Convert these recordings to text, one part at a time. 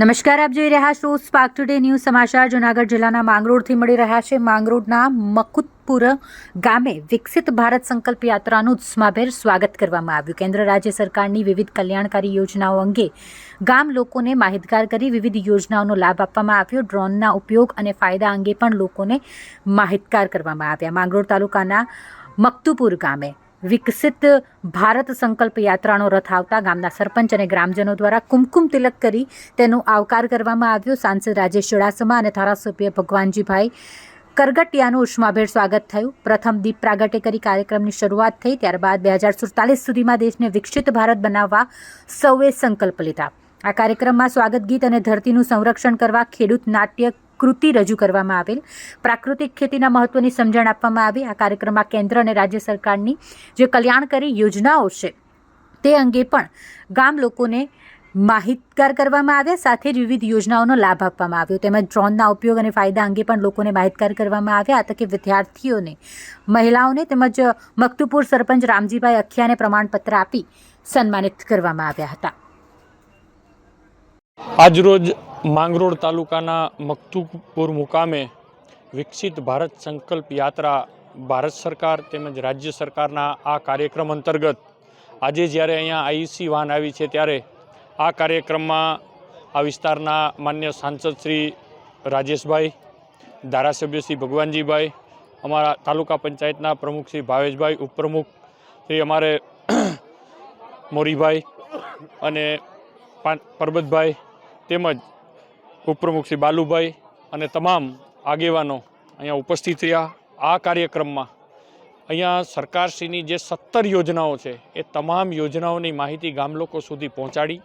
નમસ્કાર, આપ જોઈ રહ્યા છો સ્પાર્ક ટુડે ન્યૂઝ સમાચાર. જૂનાગઢ જિલ્લાના માંગરોળથી મળી રહ્યા છે માંગરોળના મકુતપુર ગામે વિકસિત ભારત સંકલ્પ યાત્રાનું ઉત્સમાભેર સ્વાગત કરવામાં આવ્યું. કેન્દ્ર રાજ્ય સરકારની વિવિધ કલ્યાણકારી યોજનાઓ અંગે ગામ લોકોને માહિતગાર કરી વિવિધ યોજનાઓનો લાભ આપવામાં આવ્યો. ડ્રોનના ઉપયોગ અને ફાયદા અંગે પણ લોકોને માહિતગાર કરવામાં આવ્યા. માંગરોળ તાલુકાના મકતુપુર ગામે વિકસિત ભારત સંકલ્પ યાત્રાનો રથ આવતા ગામના સરપંચ અને ગ્રામજનો દ્વારા કુમકુમ તિલક કરી તેનો આવકાર કરવામાં આવ્યો. સાંસદ રાજેશ ચુડાસમા અને ધારાસભ્ય ભગવાનજીભાઈ કરગટિયાનું ઉષ્માભેર સ્વાગત થયું. પ્રથમ દીપ પ્રાગટ્ય કરી કાર્યક્રમની શરૂઆત થઈ, ત્યારબાદ બે હજાર સુડતાલીસ સુધીમાં દેશને વિકસિત ભારત બનાવવા સૌએ સંકલ્પ લીધા. આ કાર્યક્રમમાં સ્વાગત ગીત અને ધરતીનું સંરક્ષણ કરવા ખેડૂત નાટ્ય કૃતિ રજૂ કરવામાં આવેલ. પ્રાકૃતિક ખેતીના મહત્વની સમજણ આપવામાં આવી. આ કાર્યક્રમમાં કેન્દ્ર અને રાજ્ય સરકારની જે કલ્યાણકારી યોજનાઓ છે, તે અંગે પણ ગામ લોકોને માહિતગાર કરવામાં આવ્યા. સાથે જ વિવિધ યોજનાઓનો લાભ આપવામાં આવ્યો. તેમજ ડ્રોનના ઉપયોગ અને ફાયદા અંગે પણ લોકોને માહિતગાર કરવામાં આવ્યા. આ તકે વિદ્યાર્થીઓને, મહિલાઓને તેમજ મકતુપુર સરપંચ રામજીભાઈ અખિયાને પ્રમાણપત્ર આપી સન્માનિત કરવામાં આવ્યા હતા. આજરોજ માંગરોળ તાલુકાના મકતુપુર મુકામે વિકસિત ભારત સંકલ્પ યાત્રા ભારત સરકાર તેમજ રાજ્ય સરકારના આ કાર્યક્રમ અંતર્ગત આજે જ્યારે અહીંયા આઈસી વાન આવી છે ત્યારે આ કાર્યક્રમમાં આ વિસ્તારના માન્ય સાંસદ શ્રી રાજેશભાઈ, ધારાસભ્ય શ્રી ભગવાનજીભાઈ, અમારા તાલુકા પંચાયતના પ્રમુખ શ્રી ભાવેશભાઈ, ઉપપ્રમુખ શ્રી અમારે મોરીભાઈ અને પરબતભાઈ તેમજ ઉપપ્રમુખ શ્રી બાલુભાઈ અને તમામ આગેવાનો અહીંયા ઉપસ્થિત રહ્યા. આ કાર્યક્રમમાં અહીંયા સરકારશ્રીની જે સત્તર યોજનાઓ છે, એ તમામ યોજનાઓની માહિતી ગામ લોકો સુધી પહોંચાડી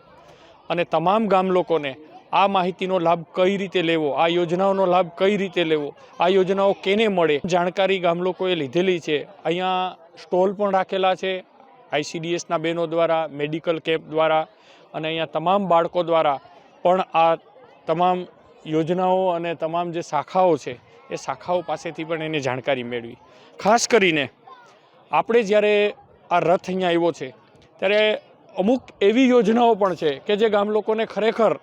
અને તમામ ગામ લોકોને આ માહિતીનો લાભ કઈ રીતે લેવો, આ યોજનાઓનો લાભ કઈ રીતે લેવો, આ યોજનાઓ કેને મળે, જાણકારી ગામ લોકોએ લીધેલી છે. અહીંયા સ્ટોલ પણ રાખેલા છે આઈસીડીએસના બહેનો દ્વારા, મેડિકલ કેમ્પ દ્વારા અને અહીંયા તમામ બાળકો દ્વારા પણ આ તમામ યોજનાઓ અને તમામ જે શાખાઓ છે, એ શાખાઓ પાસેથી પણ એની જાણકારી મેળવી. ખાસ કરીને આપણે જ્યારે આ રથ અહીંયા આવ્યો છે, ત્યારે અમુક એવી યોજનાઓ પણ છે કે જે ગામ લોકોને ખરેખર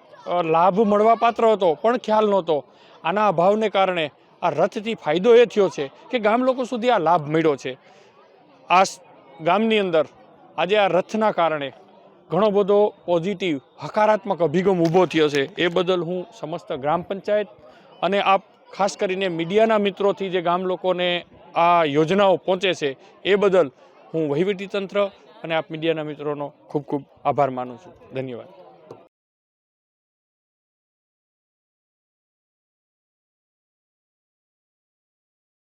લાભ મળવાપાત્ર હતો, પણ ખ્યાલ નહોતો. આના અભાવને કારણે આ રથથી ફાયદો એ થયો છે કે ગામ લોકો સુધી આ લાભ મળ્યો છે. આ ગામની અંદર આજે આ રથના કારણે ઘણો બધો પોઝિટિવ હકારાત્મક અભિગમ ઊભો થયો છે. એ બદલ હું સમસ્ત ગ્રામ પંચાયત અને આપ ખાસ કરીને મીડિયાના મિત્રોથી જે ગામ લોકોને આ યોજનાઓ પહોંચે છે, એ બદલ હું વહીવટીતંત્ર અને આપ મીડિયાના મિત્રોનો ખૂબ ખૂબ આભાર માનું છું. ધન્યવાદ.